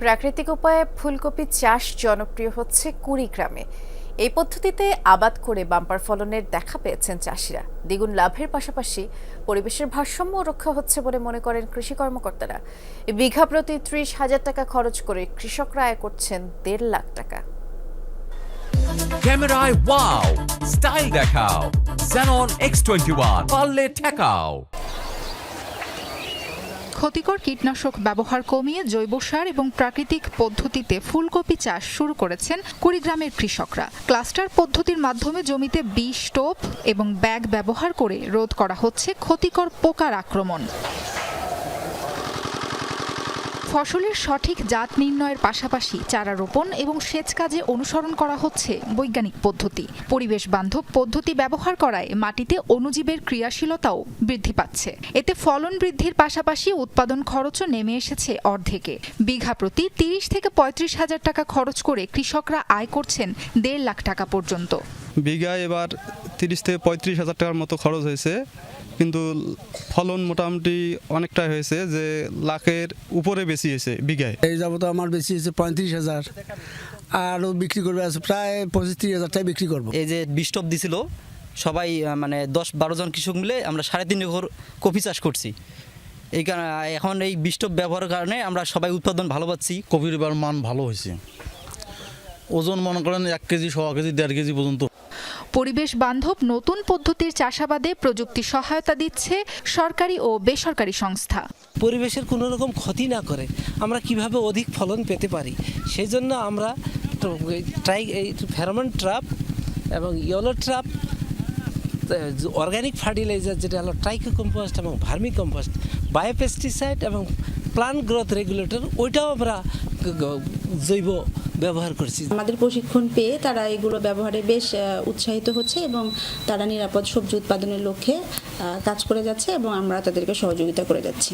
প্রাকৃতিক উপায়ে ফুলকপি চাষ জনপ্রিয় হচ্ছে কুড়িগ্রামে। এই পদ্ধতিতে আবাদ করে বাম্পার ফলনের দেখা পেয়েছেন চাষিরা। দ্বিগুণ লাভের পাশাপাশি পরিবেশের ভারসাম্য রক্ষা হচ্ছে বলে মনে করেন কৃষি কর্মকর্তারা। বিঘা প্রতি ত্রিশ হাজার টাকা খরচ করে কৃষকরা আয় করছেন দেড় লাখ টাকা। ক্যামেরায় ওয়াও, স্টাইল দেখাও, Xenon X21 পারলে ঠেকাও। ক্ষতিকর কীটনাশক ব্যবহার কমিয়ে জৈব সার এবং প্রাকৃতিক পদ্ধতিতে ফুলকপি চাষ শুরু করেছেন কুড়িগ্রামের কৃষকরা। ক্লাস্টার পদ্ধতির মাধ্যমে জমিতে বিষ টোপ এবং ব্যাগ ব্যবহার করে রোধ করা হচ্ছে ক্ষতিকর পোকার আক্রমণ। ফসলের সঠিক জাত নির্ণয়ের পাশাপাশি চারা রোপণ এবং সেচ কাজে অনুসরণ করা হচ্ছে বৈজ্ঞানিক পদ্ধতি। পরিবেশ বান্ধব পদ্ধতি ব্যবহার করায় মাটিতে অণুজীবের ক্রিয়াশীলতাও বৃদ্ধি পাচ্ছে। এতে ফলন বৃদ্ধির পাশাপাশি উৎপাদন খরচও নেমে এসেছে অর্ধেকে। বিঘা প্রতি তিরিশ থেকে পঁয়ত্রিশ হাজার টাকা খরচ করে কৃষকরা আয় করছেন দেড় লাখ টাকা পর্যন্ত। বিঘায় এবার তিরিশ থেকে পঁয়ত্রিশ হাজার টাকার মতো খরচ হয়েছে। কিন্তু ফলন মোটামুটি অনেকটাই হয়েছে যে লাখের উপরে বেশি হয়েছে বিঘায়। এই যাবত আমার বেশি হয়েছে পঁয়ত্রিশ হাজার। আরও বিক্রি করবে আছে প্রায় পঁচিশ তিরিশ হাজার টাকা বিক্রি করব। এই যে বিস্টপ দিছিল সবাই মানে দশ বারো জন কৃষক মিলে আমরা সাড়ে তিন একর কফি চাষ করছি। এই কারণে এখন এই বিস্টপ ব্যবহারের কারণে আমরা সবাই উৎপাদন ভালো পাচ্ছি। কপির এবার মান ভালো হয়েছে। ওজন মনে করেন এক কেজি ছ কেজি দেড় কেজি পর্যন্ত। পরিবেশ বান্ধব নতুন পদ্ধতির চাষাবাদে প্রযুক্তি সহায়তা দিচ্ছে সরকারি ও বেসরকারি সংস্থা। পরিবেশের কোনো রকম ক্ষতি না করে আমরা কীভাবে অধিক ফলন পেতে পারি সেই জন্য আমরা ট্রাই ফেরোমন ট্রাপ এবং ইয়েলো ট্রাপ অর্গানিক ফার্টিলাইজার যেটা হলো ট্রাইকো কম্পোস্ট এবং ভার্মি কম্পোস্ট বায়োপেস্টিসাইড এবং প্লান্ট গ্রোথ রেগুলেটর, ওইটাও আমরা জৈব ব্যবহার করছি। আমাদের প্রশিক্ষণ পেয়ে তারা এগুলো ব্যবহারে বেশ উৎসাহিত হচ্ছে এবং তারা নিরাপদ সবজি উৎপাদনের লক্ষ্যে কাজ করে যাচ্ছে এবং আমরা তাদেরকে সহযোগিতা করে যাচ্ছি।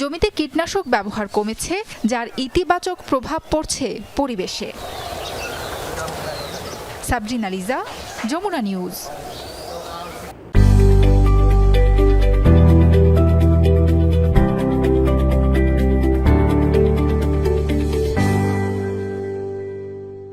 জমিতে কীটনাশক ব্যবহার কমেছে যার ইতিবাচক প্রভাব পড়ছে পরিবেশে। সাবরিনা লিজা যমুনা নিউজ।